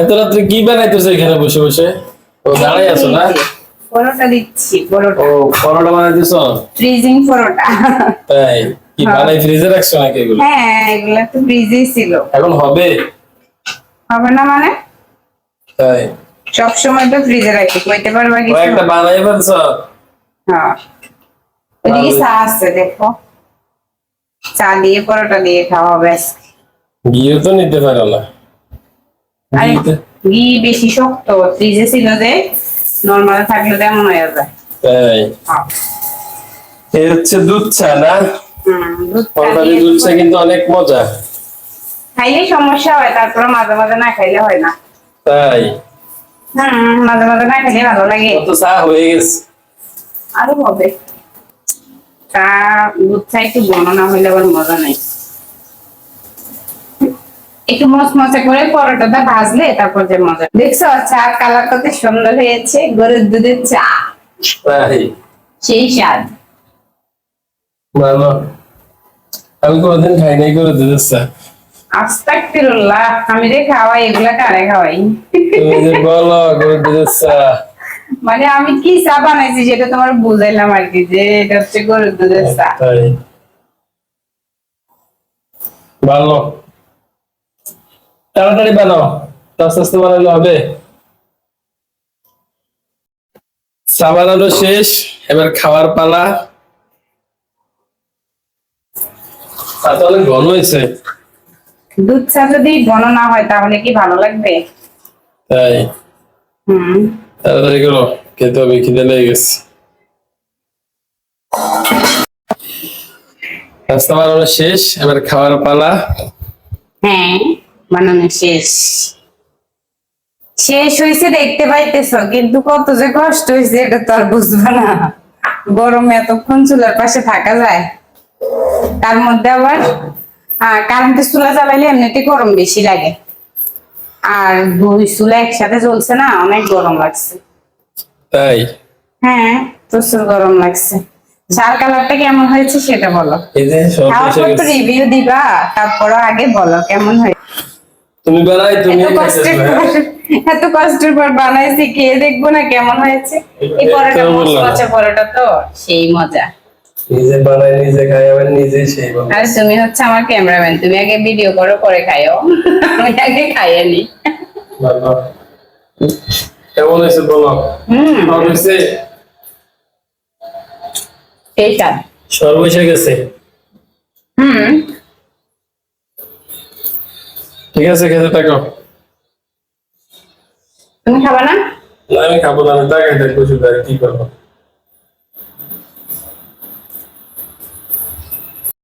এত রাত্রে কি বানাইতেছো এখানে বসে বসে? ও দাঁড়াই আছো না? পরোটা দিচ্ছি পরোটা। ও পরোটা বানাইতেছো? ফ্রিজিং পরোটা। তাই? কি হ্যাঁ। বানাই ফ্রিজে রাখছো নাকি এগুলো? হ্যাঁ এগুলা তো ফ্রিজেই ছিল। এখন হবে? হবে না মানে? তাই? সব সময় তো ফ্রিজে রাখি কইতে পারবা কিছু? কয়েকটা বানাই ফেলছো? হ্যাঁ। ওদিকে চা আছে দেখো। চা দিয়ে পরোটা দিয়ে খাওয়া হবে। গিয়েও তো নিতে পারো না। আরে ঘি বেশি শক্ত ফ্রিজে ছিল যে নর্মাল থাকলে তেমন হয়ে যায়। হ্যাঁ। এই হচ্ছে দুধ চা না? দুধ চা কিন্তু অনেক মজা। খাইলে সমস্যা হয় তারপরে মাঝে মাঝে না খাইলে হয় না। তাই? হুম মাঝে মাঝে না খাইলে ভালো লাগে। কত চা হয়ে গেছে। আরও হবে। চা দুধ চা একটু বর্ণনা হইলে আবার মজা নাই। একটু মচমচে করে পরোটাটা ভাজলে তারপর যে মজা। দেখছ চার কালার কত সুন্দর হয়েছে গরুর দুধের চা। সেই স্বাদ। ভালো আমি কোনোদিন খাই নাই করে দুধের চা। আস্তাকফিরুল্লাহ আমি যে খাওয়াই এগুলা কারে খাওয়াই? তুমি যে বলো দুধের চা। মানে আমি কি চা বানাইছি সেটা তোমার বুঝাইলাম আর কি যে এটা হচ্ছে গরুর দুধের চা। ভালো। তাড়াতাড়ি বানাও। আস্তে আস্তে বানালে হবে। চা বানানো শেষ এবার খাওয়ার পালা। চা তো অনেক ঘন হয়েছে। দুধ চা যদি ঘন না হয় তাহলে কি ভালো লাগবে? তাই? হুম। তাড়াতাড়ি করো খেতে হবে খিদে লেগে গেছে। রাস্তা বানানো শেষ এবার খাওয়ার পালা। হ্যাঁ। বানানো শেষ। শেষ হয়েছে দেখতে পাইতেছ কিন্তু কত যে কষ্ট হয়েছে এটা তো আর বুঝব না। গরমে এতক্ষণ চুলার পাশে থাকা যায়। তার মধ্যে আবার কারেন্টের চুলা চালাইলে এমনিতে গরম বেশি লাগে। আর দুই চুলা একসাথে চলছে না অনেক গরম লাগছে। তাই? হ্যাঁ প্রচুর গরম লাগছে। চার কালারটা কেমন হয়েছে সেটা বলো। রিভিউ দিবা তারপরও আগে বলো কেমন হয়েছে। তুমি বানাই তুমি এত কষ্টের পর এত কষ্টের পর বানাইছি কে দেখব না কেমন হয়েছে। এই পরোটা পরোটা তো সেই মজা। নিজে বানাই নিজে খাই আবার নিজে সেই আর তুমি হচ্ছে আমার ক্যামেরাম্যান তুমি আগে ভিডিও করো পরে খাইও। আমি আগে খাইয়ে নি কেমন হয়েছে বলো? হুম। হয়েছে? সেইটা সর্ব এসে গেছে। হুম। ঠিক আছে খেতে থাকো। তুমি খাবা না? আমি খাব না আমি টাকা দেখব শুধু আর কি করব।